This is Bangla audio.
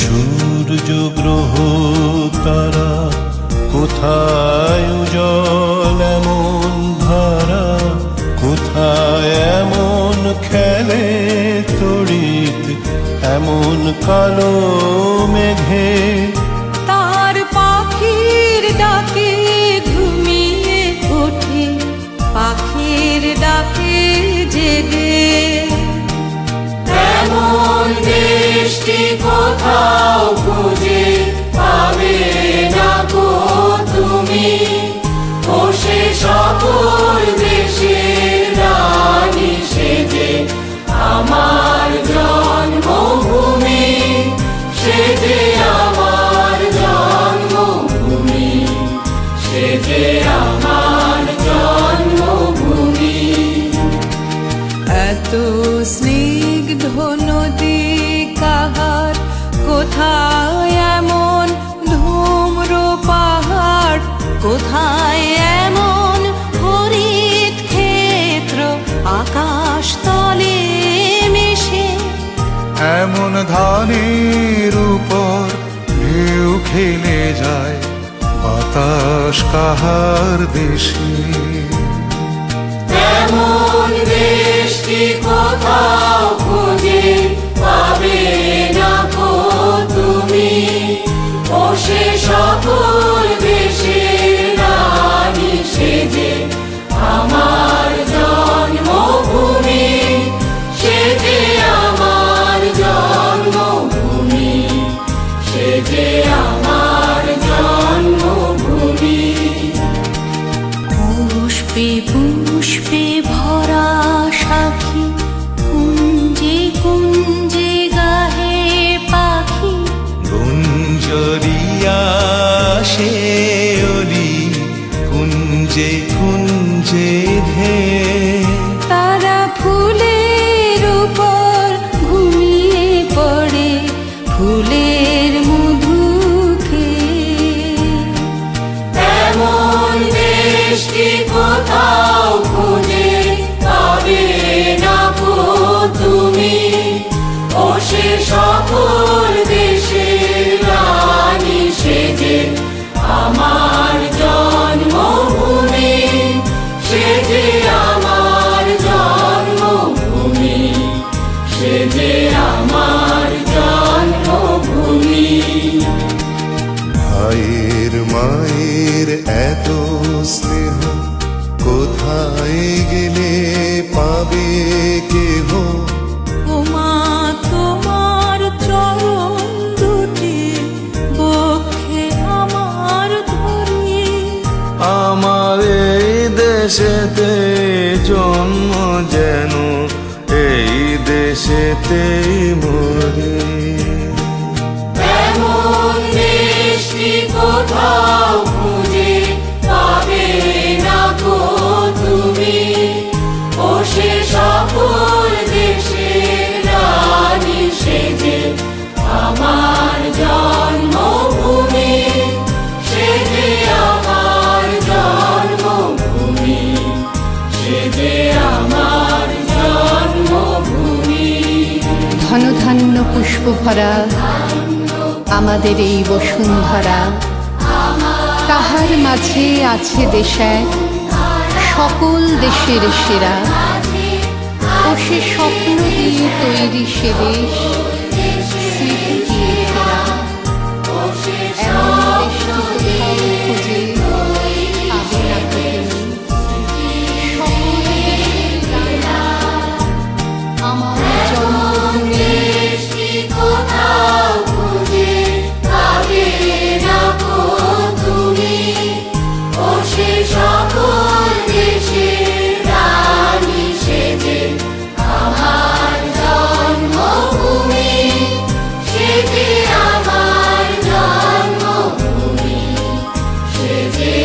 সূর্য গ্রহ তারা কোথায় জল এমন ধারা কোথায় এমন খেলে তড়িৎ এমন কালো মেঘে দেশটি কোথাও খুঁজে পাবে না কো তুমি। ও সে সকল দেশে রানী সেজে আমার এমন ধানের উপর ঢেউ খেলে যায় বাতাস কাহার দেশে। এমন দেশটি কোথাও খুঁজে পাবে না তুমি। ও সে সকল ভাইয়ের মায়ের এত স্নেহ কোথায় গেলে পাবে কেহ? আমার এই দেশেতে জন্ম যেন এই দেশেতে মরে। এমন ধনধান্য পুষ্প ভরা আমাদের এই বসুন্ধরা। তাহার মাঝে আছে দেশায় সকল দেশের সেরা। ও সে স্বপ্ন দিয়ে তৈরি সে দেশ। Jesus.